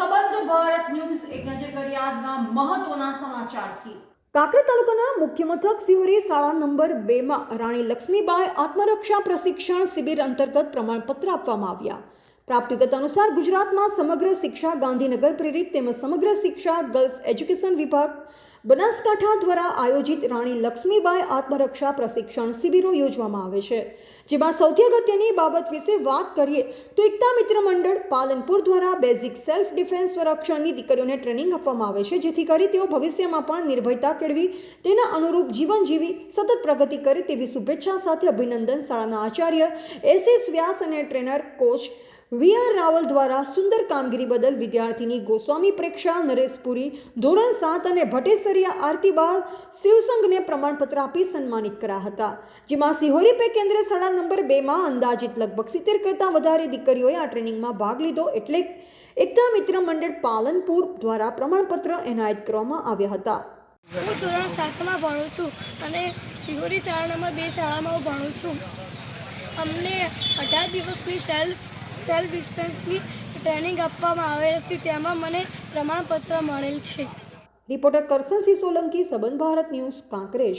સંબંધ ભારત ન્યૂઝ એક નજર કરી આજના મહત્વના સમાચારથી. કાકરા તાલુકાના મુખ્ય મથક સિહોરી શાળા નંબર બેમાં રાણી લક્ષ્મીબાઈ આત્મરક્ષા પ્રશિક્ષણ શિબિર અંતર્ગત પ્રમાણપત્ર આપવામાં આવ્યા. પ્રાપ્ત વિગત અનુસાર ગુજરાતમાં સમગ્ર શિક્ષા ગાંધીનગર પ્રેરિત તેમજ સમગ્ર શિક્ષા ગર્લ્સ એજ્યુકેશન વિભાગ, બનાસકાંઠા દ્વારા આયોજિત રાણી લક્ષ્મીબાઈ આત્મરક્ષા પ્રશિક્ષણ શિબિરો યોજવામાં આવે છે. જેમાં સૌથી અગત્યની બાબત વિશે વાત કરીએ તો એકતા મિત્ર મંડળ પાલનપુર દ્વારા બેઝિક સેલ્ફ ડિફેન્સ સંરક્ષણની દીકરીઓને ટ્રેનિંગ આપવામાં આવે છે. જેથી કરી તેઓ ભવિષ્યમાં પણ નિર્ભયતા કેળવી, તેના અનુરૂપ જીવન જીવી, સતત પ્રગતિ કરે તેવી શુભેચ્છા સાથે અભિનંદન શાળાના આચાર્ય એસ એસ વ્યાસ અને trainer coach V R Raval દ્વારા સુંદર કામગીરી બદલ વિદ્યાર્થીની ગોસ્વામી પ્રેક્ષા નરેશપુરી ધોરણ સાત અને ભટેસરિયા આરતીબા શિવસંઘને પ્રમાણપત્ર આપી સન્માનિત કર્યા હતા. જેમાં સિહોરી પે કેન્દ્ર શાળા નંબર બેમાં અંદાજિત લગભગ સિત્તેર કરતાં વધારે દીકરીઓએ આ ટ્રેનિંગમાં ભાગ લીધો એટલે એકતા મિત્ર મંડળ પાલનપુર દ્વારા પ્રમાણપત્ર એનાયત કરવામાં આવ્યા હતા. હું ધોરણ સાતમાં ભણું છું અને શિહોરી શાળા નંબર બે શાળામાં હું ભણું છું. અમને અઢાર દિવસની સેલ્ફ સેલ્ફ ડિસ્પેન્સની ટ્રેનિંગ આપવામાં આવી હતી, તેમાં મને પ્રમાણપત્ર મળેલ છે. રિપોર્ટર કરસનસિંહ સોલંકી સંબંધ ભારત ન્યૂઝ, કાંકરેજ.